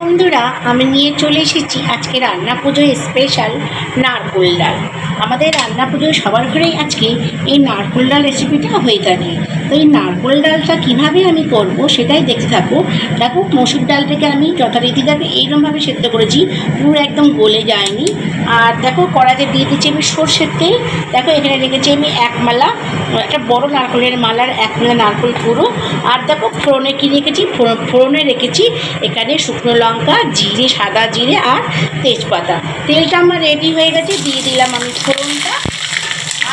বন্ধুরা, আমি নিয়ে চলে এসেছি আজকে রান্না পুজোয় স্পেশাল নারকোল ডাল। আমাদের রান্না পুজোয় সবার ঘরেই আজকে এই নারকোল ডাল রেসিপিটা হয়ে থাকে। তো এই নারকোল ডালটা কীভাবে আমি করব সেটাই দেখতে থাকব দেখো, মসুর ডালটাকে আমি যথারীতিভাবে এইরকমভাবে সেদ্ধ করেছি। পুরো একদম গলে যায়নি। আর দেখো কড়াতে দিয়ে দিচ্ছি আমি সর্ষের তেল। দেখো এখানে রেখেছি আমি এক মালা, একটা বড় নারকলের মালার এক মালা নারকল পুরো আর দেখো ফোড়নে কী রেখেছি? ফোড়- ফোড়নে রেখেছি এখানে শুকনো লঙ্কা, জিরে, সাদা জিরে আর তেজপাতা। তেলটা আমার রেডি হয়ে গেছে, দিয়ে দিলাম আমি ফোড়নটা।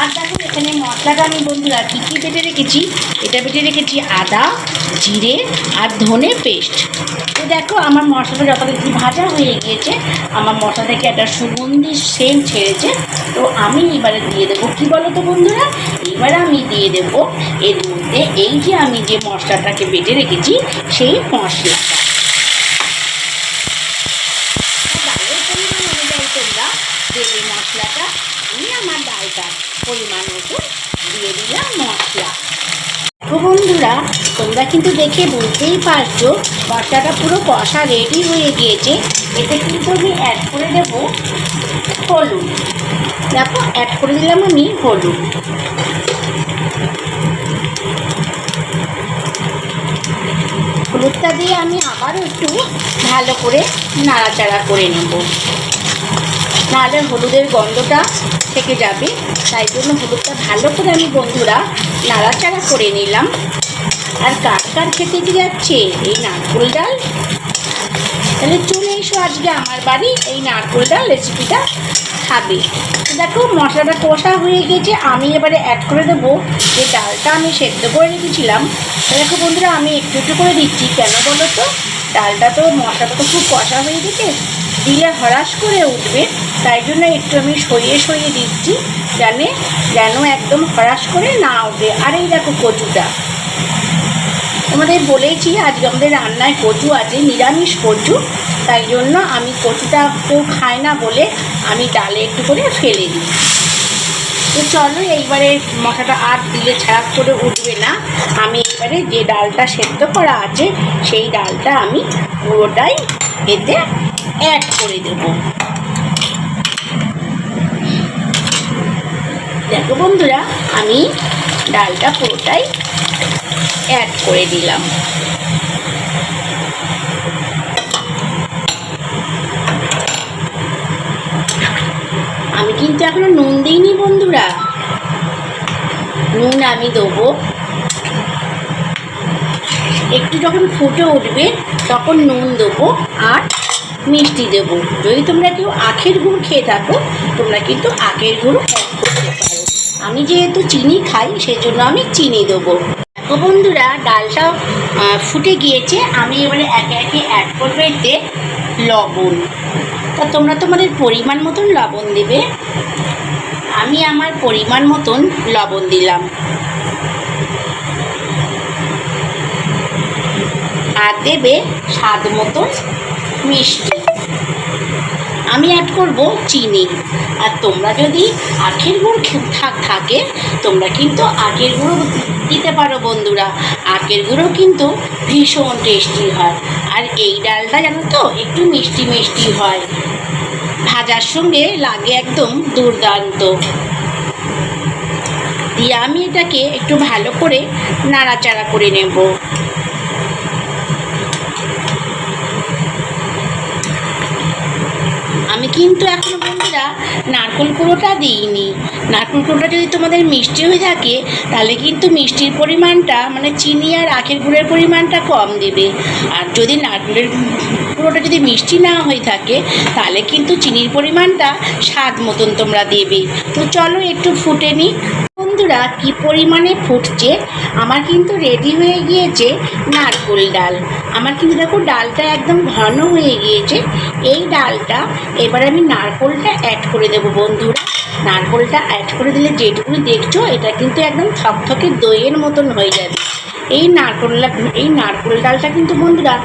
আর দেখো এখানে মশলাটা আমি বন্ধুরা কী কী বেটে রেখেছি? এটা বেটে রেখেছি আদা, জিরে আর ধনে পেস্ট। তো দেখো আমার মশলাটা যথারীতি ভাজা হয়ে গিয়েছে, আমার মশলা থেকে একটা সুগন্ধি সেম ছেড়েছে। তো আমি এবারে দিয়ে দেবো, কী বলো তো বন্ধুরা? এবারে আমি দিয়ে দেবো এর মধ্যে এই যে আমি যে মশলাটাকে বেটে রেখেছি, সেই দেবে মশলাটা। ডালটা পরিমাণ মতো দিয়ে দিলাম মশলা। বন্ধুরা, তোমরা কিন্তু দেখে বুঝতেই পারছ, মশলাটা পুরো কষা রেডি হয়ে গিয়েছে। এতে কিন্তু আমি অ্যাড করে দেবো হলুদ। দেখো অ্যাড করে দিলাম আমি হলুদ। হলুদটা দিয়ে আমি আবারও একটু ভালো করে নাড়াচাড়া করে নেব। নাহলে হলুদের গন্ধটা থেকে যাবে। তাই জন্য হলুদটা ভালো করে আমি বন্ধুরা নাড়াচাড়া করে নিলাম। আর কার কার খেতে কি যাচ্ছে এই নারকোল ডাল। তাহলে চলে এসো আজকে আমার বাড়ি, এই নারকোল ডাল রেসিপিটা খাবে। দেখো মশলাটা কষা হয়ে গেছে, আমি এবারে অ্যাড করে দেবো যে ডালটা আমি সেদ্ধ করে রেখেছিলাম। দেখো বন্ধুরা, আমি একটু একটু করে দিচ্ছি। কেন বলো তো? ডালটা তো, মশলাটা তো খুব কষা হয়ে গেছে। দিলে হরাস করে উঠবে, তাই জন্য একটু আমি সরিয়ে সরিয়ে দিচ্ছি, জানে যেন একদম হরাস করে না উঠবে আর এই দেখো কচুটা। তোমাদের বলেইছি, আজকে আমাদের রান্নায় কচু আছে, নিরামিষ কচু, তাই জন্য আমি কচুটা কেউ খায় না বলে আমি ডালে একটু করে ফেলে দিই। তো চলো, এইবারে মশাটা আর দিলে ছাড়া করে উঠবে না। আমি এবারে যে ডালটা সেদ্ধ করা আছে, সেই ডালটা আমি পুরোটাই এতে অ্যাড করে দেবো। দেখো বন্ধুরা, আমি ডালটা পুরোটাই অ্যাড করে দিলাম। আমি কিন্তু এখনও নুন দিইনি বন্ধুরা। নুন আমি দেবো। একটু যখন ফুটে উঠবে, তখন নুন দেবো। আর মিষ্টি দেবো। যদি তোমরা কেউ আখের গুড় খেয়ে থাকো, তোমরা কিন্তু আখের গুঁড়ো করতে পারো। আমি যেহেতু চিনি খাই সেই জন্য আমি চিনি দেবো। দেখো বন্ধুরা ডালটা ফুটে গিয়েছে। আমি এবারে একে একে অ্যাড করব এতে লবণ। তা তোমরা তোমাদের পরিমাণ মতন লবণ দেবে। আমি আমার পরিমাণ মতন লবণ দিলাম। আর দেবে স্বাদ মতন মিষ্টি। আমি অ্যাড করব চিনি। আর তোমরা যদি আখের গুড় থাকে, তোমরা কিন্তু আখের গুঁড়ো দিতে পারো বন্ধুরা। আখের গুঁড়ো কিন্তু ভীষণ টেস্টি হয়। আর এই ডালটা জানো তো, একটু মিষ্টি মিষ্টি হয়। ভাজার সঙ্গে লাগে একদম দুর্দান্ত। দিয়ে আমি এটাকে একটু ভালো করে নাড়াচাড়া করে নেব। আমি কিন্তু এখনও বন্ধুরা নারকল কুড়োটা দিইনি। নারকল কুড়োটা যদি তোমাদের মিষ্টি হয়ে থাকে, তাহলে কিন্তু মিষ্টির পরিমাণটা মানে চিনি আর আখের গুঁড়ের পরিমাণটা কম দেবে। আর যদি নারকলের কুড়োটা যদি মিষ্টি না হয়ে থাকে, তাহলে কিন্তু চিনির পরিমাণটা স্বাদ মতন তোমরা দেবে। তো চলো একটু ফুটে নিই বন্ধুরা, কি পরিমাণে ফুটছে? আমার কিন্তু রেডি হয়ে গিয়েছে নারকোল ডাল। আমার কিন্তু দেখো, ডালটা একদম ঘন হয়ে গিয়েছে। এই ডালটা এবার আমি নারকোলটা অ্যাড করে দেব বন্ধুরা। নারকোলটা অ্যাড করে দিলে যেটুকু দেখছ, এটা কিন্তু একদম থকথকে দইয়ের মতন হয়ে যাবে। এই নারকোল এই নারকোল ডালটা কিন্তু বন্ধুরা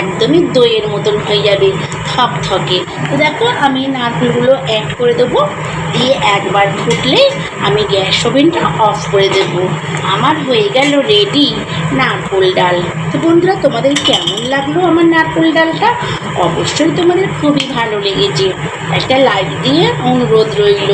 একদমই দইয়ের মতন হয়ে যাবে থক থকে তো দেখো আমি নারকেলগুলো অ্যাড করে দেবো, দিয়ে একবার ফুটলে আমি গ্যাস ওভেনটা অফ করে দেব। আমার হয়ে গেল রেডি নারকোল ডাল। তো বন্ধুরা, তোমাদের কেমন লাগল আমার নারকোল ডালটা? অবশ্যই তোমাদের খুবই ভালো লেগেছে। একটা লাইক দিয়ে অনুরোধ রইল।